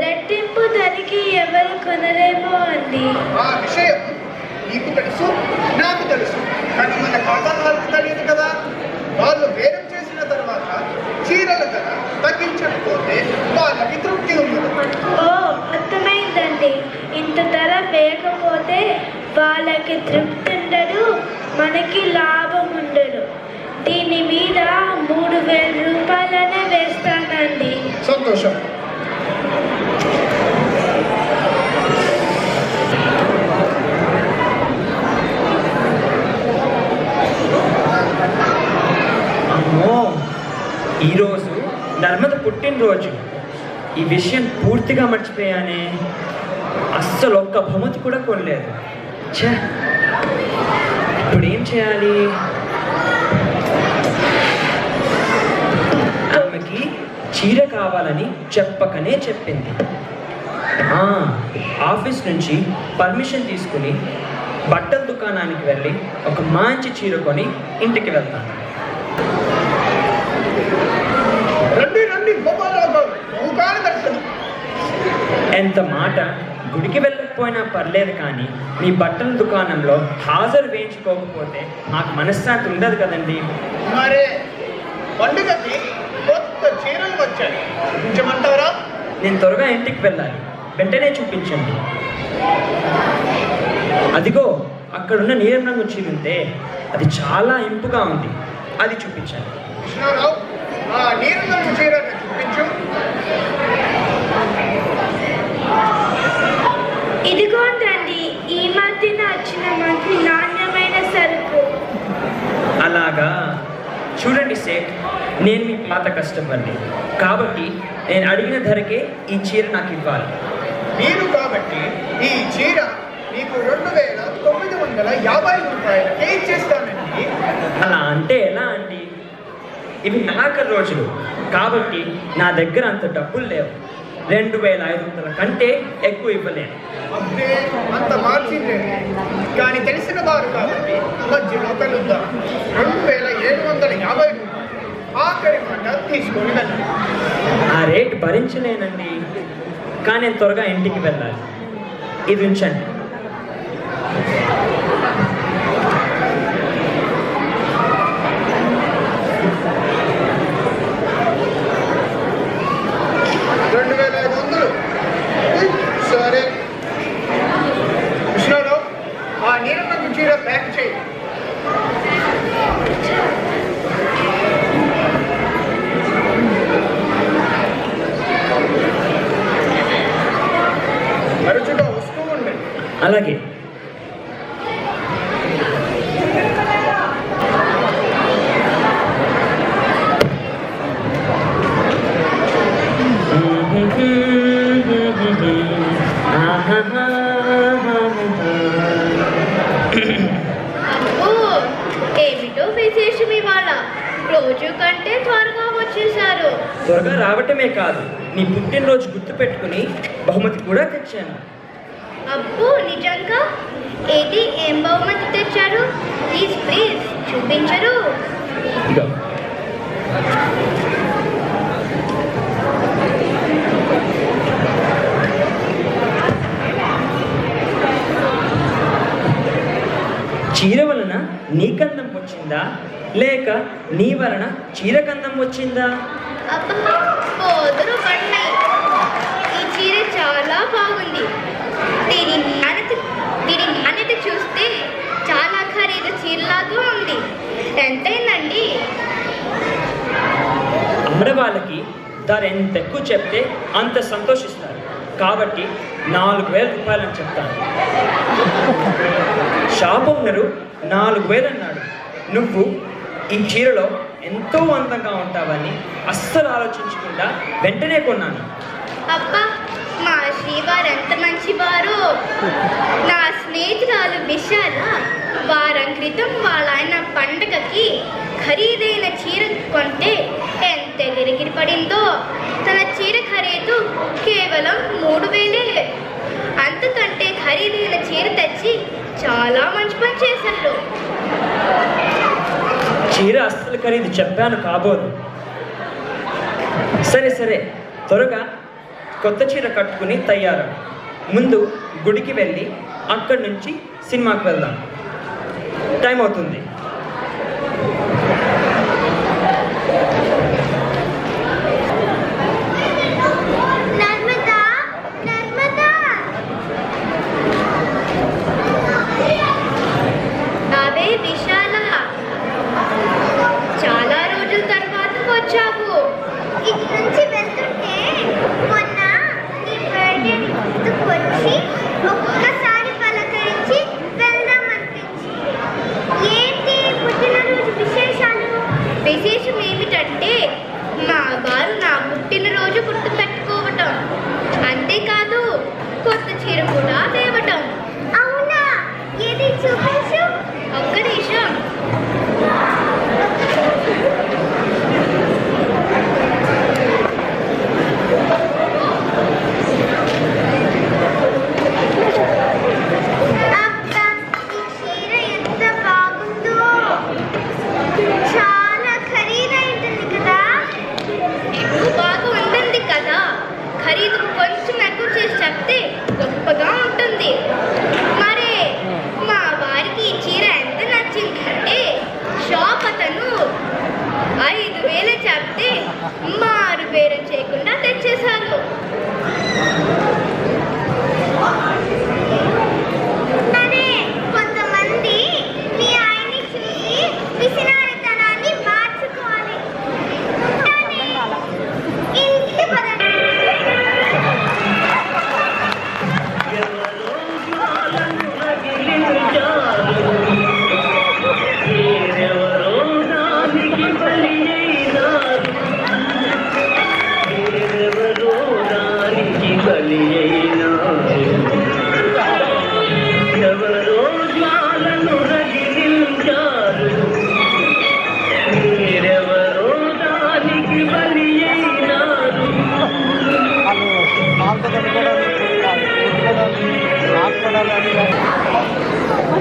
రెట్టింపు ధరికి ఎవరు కొనలేమో అండి. ఆ విషయం నీకు తెలుసు నాకు తెలుసు. కానీ మన ఖాతాదారులకు తెలియదు కదా. వాళ్ళు చేసిన తర్వాత చీరల ధర తగ్గించకపోతే వాళ్ళకి తృప్తి ఉండదు. ఓ అర్థమైందండి. ఇంత ధర వేయకపోతే వాళ్ళకి తృప్తి ఉండదు మనకి లాభం ఉండదు. దీని మీద మూడు వేల సంతోషం. అమ్మో ఈరోజు నర్మద పుట్టినరోజు. ఈ విషయం పూర్తిగా మర్చిపోయానే. అస్సలు ఒక్క బహుమతి కూడా కొనలేదు. ఛే ఇప్పుడు ఏం చేయాలి? చీర కావాలని చెప్పకనే చెప్పింది. ఆ, ఆఫీస్ నుంచి పర్మిషన్ తీసుకుని బట్టల దుకాణానికి వెళ్ళి ఒక మంచి చీర కొని ఇంటికి వెళ్తాను. రండి రండి ఎంత మాట గుడికి వెళ్ళకపోయినా పర్లేదు కానీ మీ బట్టల దుకాణంలో హాజరు వేయించుకోకపోతే నాకు మనశ్శాంతి ఉండదు కదండి. మరే పండుగకి కొత్త చీరలు వచ్చాయి చూపించమంటారా నేను త్వరగా ఇంటికి వెళ్ళాలి. వెంటనే చూపించండి. అదిగో అక్కడున్న నీలం రంగు చీర ఉంటే అది చాలా ఇంపుగా ఉంది. అది చూపించండి. కృష్ణారావు ఆ నీరు చీరను చూపించు. ఇదిగోండి ఈ మధ్యన వచ్చిన మంచి నాణ్యమైన సరుకు. అలాగా? చూడండి సేట్. నేను మీ పాత కస్టమర్ని కాబట్టి నేను అడిగిన ధరకే ఈ చీర నాకు ఇవ్వాలి. మీరు కాబట్టి ఈ చీర మీకు రెండు వేల తొమ్మిది వందల యాభై రూపాయలకే ఇచ్చేస్తానండి. అలా అంటే ఎలా అండి? ఇవి నెలాఖరు రోజులు. కాబట్టి నా దగ్గర అంత డబ్బులు లేవు. రెండు వేల ఐదు వందల కంటే ఎక్కువ ఇవ్వలేను. అబ్బే అంత మార్చింది కానీ తెలిసిన వారు కాబట్టి మధ్యలో కలుద్దాం. రెండు వేల ఏడు వందల యాభై ఆఖరి మాట తీసుకొని వెళ్ళండి ఆ రేట్ భరించలేనండి. కానీ నేను త్వరగా ఇంటికి వెళ్ళాలి. ఇది ఉంచండి. రెండు వేల ఐదు వందలు సరే. కృష్ణారావు ఆ చీర ప్యాక్ చేయి తరచుగా వస్తూ ఉండండి అలాగే. ఓ ఏమిటో విశేషం ఇవాళ? రోజు కంటే త్వరగా వచ్చేసారు త్వరగా రావటమే కాదు నీ పుట్టినరోజు గుర్తు పెట్టుకుని బహుమతి కూడా తెచ్చాను. అబ్బో నిజంగా? ఏది? ఏం బహుమతి తెచ్చారు? ప్లీజ్ ప్లీజ్ చూపించరు. చీర వలన నీకందం వచ్చిందా? లేక నీ వలన చీరకందం వచ్చిందా? అబ్బా ఈ చీర చాలా బాగుంది. దీని దీని నాణ్యత చూస్తే చాలా ఖరీదు చీరలాగా ఉంది. ఎంతైందండి? ఆడవాళ్ళకి ధర ఎంత ఎక్కువ చెప్తే అంత సంతోషిస్తారు. కాబట్టి నాలుగు వేల రూపాయలని చెప్తాను. షాప్ ఓనరు నాలుగు వేలు అన్నాడు. నువ్వు ఈ చీరలో ఎంతో అందంగా ఉంటావని అస్సలు ఆలోచించకుండా వెంటనే కొన్నాను. అబ్బా శ్రీవారు ఎంత మంచివారు. నా స్నేహితురాలు విశాల వారం క్రితం వాళ్ళ ఆయన పండగకి ఖరీదైన చీర కొంటే ఎంత ఎగిరిగిరి పడిందో. తన చీర ఖరీదు కేవలం మూడు వేలే. అంతకంటే ఖరీదైన చీర తెచ్చి చాలా మంచి పని చేశారు. చీర అస్సలు ఖరీదు చెప్పాను కాబోదు. సరే సరే త్వరగా కొత్త చీర కట్టుకుని తయారు. ముందు గుడికి వెళ్ళి అక్కడి నుంచి సినిమాకి వెళ్దాం. టైం అవుతుంది నర్మదా నర్మదా అవే విశాల చాలా రోజుల తర్వాత వచ్చావు ఇటు నుంచి వెళ్తుంటే మొన్న నీ బర్త్డే గుర్తుకొచ్చి ఒక్కసారి పలకరించి వెళ్దాం అనిపించి ఏంటి పుట్టినరోజు విశేషాలు విశేషం ఏమిటంటే మా వారు నా పుట్టినరోజు గుర్తు పెట్టుకోవటం అంతేకాదు కొత్త చీర కూడా తేవటం అవునా ఏది చూపించు ఒక్క నిమిషం అబ్బా, ఈ చీర ఎంత బాగుందో చాలా ఖరీదైంటుంది కదా ఎక్కువ బాగా ఉంటుంది కదా ఖరీదు కొంచెం ఎక్కువ చేసి చెప్తే గొప్పగా ఉంటుంది మరే మా వారికి ఈ చీర ఎంత నచ్చిందంటే షాప్ అతను ఐదు వేలు చెప్తే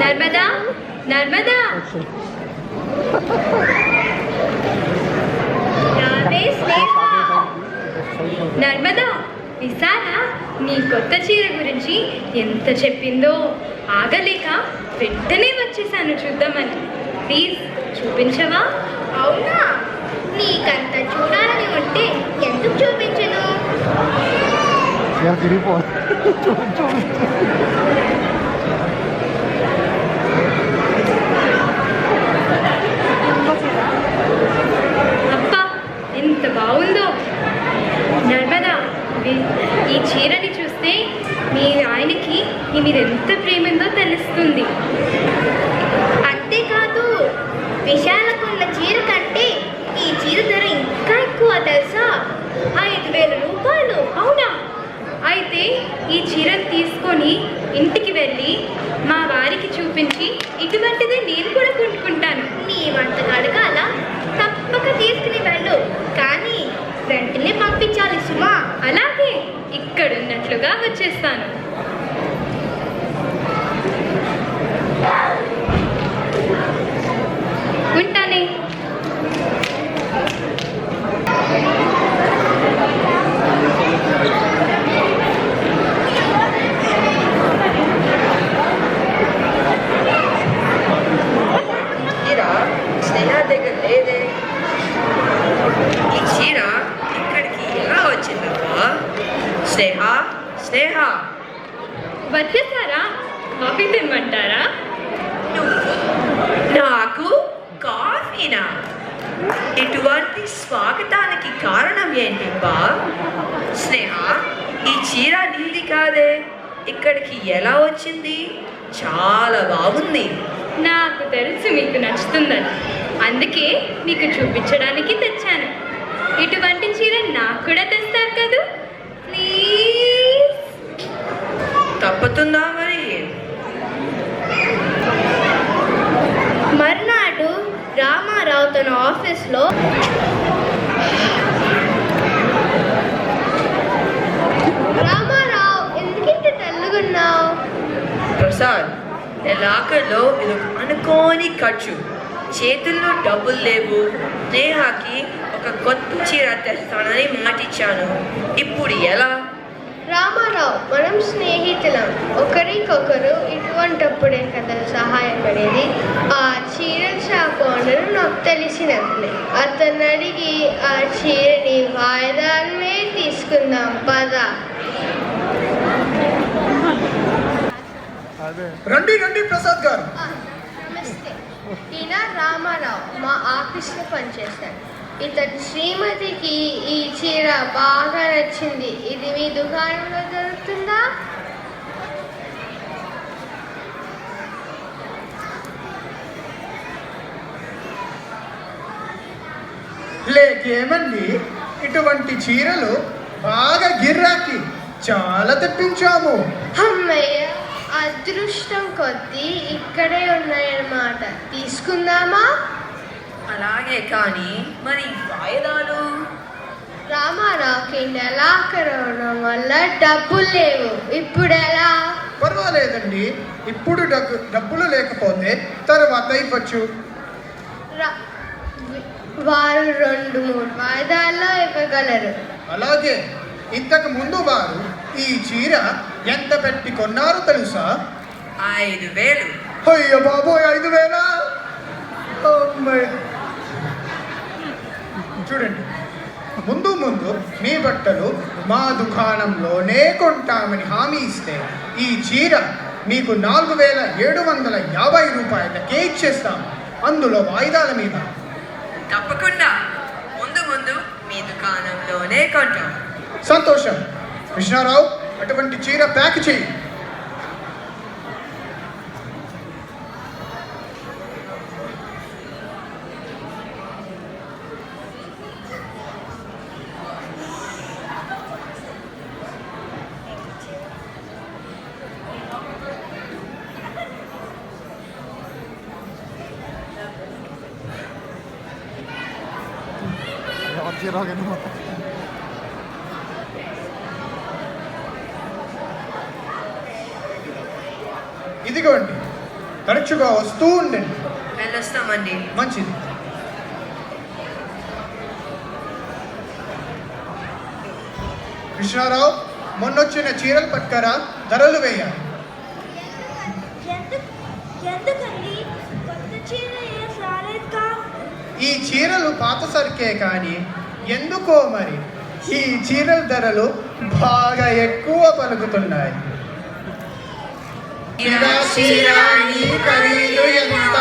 నర్మదా? నర్మదా? నర్మదా విశాల నీ కొత్త చీర గురించి ఎంత చెప్పిందో ఆగలేక వెంటనే వచ్చేసాను చూద్దామని. ప్లీజ్ చూపించవా? అవునా? నీకంత చూడాలని ఉంటే ఎందుకు చూపించను? బాగుందో? నర్మదా ఈ చీరని చూస్తే మీ ఆయనకి నీ మీద ఎంత ప్రేమందో తెలుస్తుంది. అంతేకాదు విశాలకున్న చీర కంటే ఈ చీర ధర ఇంకా ఎక్కువ తెలుసా? ఐదు వేల రూపాయలు అవునా? అయితే ఈ చీరను తీసుకొని ఇంటికి వెళ్ళి మా వారికి చూపించి ఇటువంటిదే నేను కూడా కొనుక్కుంటాను నీ వంట అడగాల తప్పక తీసుకుని వెళ్ళు కానీ వెంటనే పంపించాలి సుమా అలాగే ఇక్కడున్నట్లుగా వచ్చేస్తాను ఉంటానే చీర స్నేహ దగ్గర లేదే ఈ చీర ఇక్కడికి ఎలా వచ్చిందమ్మా స్నేహ స్నేహ వచ్చేసారా కాఫీ తినమంటారా? నాకు కాఫీనా? ఇటువంటి స్వాగతానికి కారణం ఏంటి బా? స్నేహ ఈ చీర నీది కాదే. ఇక్కడికి ఎలా వచ్చింది? చాలా బాగుంది. నాకు తెలుసు మీకు నచ్చుతుందని. అందుకే మీకు చూపించడానికి తెచ్చాను. ఇటువంటి చీర నాకు కూడా తెస్తారు కదూ? ప్లీజ్. తప్పుతుందా మరి మర్నాడు రామారావు తన ఆఫీస్లో రామారావు ఎందుకింత తెల్లగున్నావు ప్రసాద్ నా లాకర్లో ఇది ఒక అనుకోని ఖర్చు. చేతుల్లో డబ్బులు లేవు. నేహాకి ఒక కొత్త చీర తెస్తానని మాటిచ్చాను. ఇప్పుడు ఎలా? రామారావు మనం స్నేహితులం. ఒకరికొకరు ఇటువంటప్పుడే కదా సహాయపడేది. ఆ చీర షాప్ ఓనర్ నాకు తెలిసినట్లే. అతను అడిగి ఆ చీరని వాయిదాలమే తీసుకుందాం పద. రండి రండి ప్రసాద్ గారు. ఆ, నమస్తే. ఈయన రామారావు మా ఆఫీస్లో పనిచేస్తాడు ఇతని శ్రీమతికి ఈ చీర బాగా నచ్చింది. ఇది మీ దుకాణంలో దొరుకుతుందా? లేకేమండి ఇటువంటి చీరలు బాగా గిర్రాకి చాలా తెప్పించాము. అదృష్టం కొద్దీ ఇక్కడే ఉన్నాయన్నమాట. తీసుకుందామా? అలాగే కానీ మరి వాయిదాలు? రామారావుకి నెలాఖరు అవడం వల్ల డబ్బులు లేవు. ఇప్పుడు ఎలా పర్వాలేదండి. ఇప్పుడు డబ్బు డబ్బులు లేకపోతే తర్వాత ఇవ్వచ్చు. రా- వారు రెండు మూడు వాయిదాల్లో ఇవ్వగలరు. అలాగే ఇంతకు ముందు వారు ఈ చీర ఎంత పెట్టి కొన్నారో తెలుసా? ఐదు వేలు. అయ్యో బాబోయ్ ఐదు వేల. చూడండి ముందు ముందు మీ బట్టలు మా దుకాణంలోనే కొంటామని హామీ ఇస్తే ఈ చీర మీకు నాలుగు వేల ఏడు వందల యాభై రూపాయలకే ఇచ్చేస్తాం. అందులో వాయిదాల మీద. తప్పకుండా. ముందు ముందు మీ దుకాణంలోనే కొంటాం. సంతోషం. కృష్ణారావు అటువంటి చీర ప్యాక్ చేయి. ఎవరు చిరాకు మొత్తం ఇదిగోండి. తరచుగా వస్తూ ఉండండి. వెళ్ళొస్తామండి. మంచిది. కృష్ణారావు మొన్నొచ్చిన చీరలు పట్టుకరా? ధరలు వేయాలి. ఈ చీరలు పాత సరికే కానీ ఎందుకో మరి ఈ చీరల ధరలు బాగా ఎక్కువ పలుకుతున్నాయి చీర, చీర, ఖరీదు ఎంత?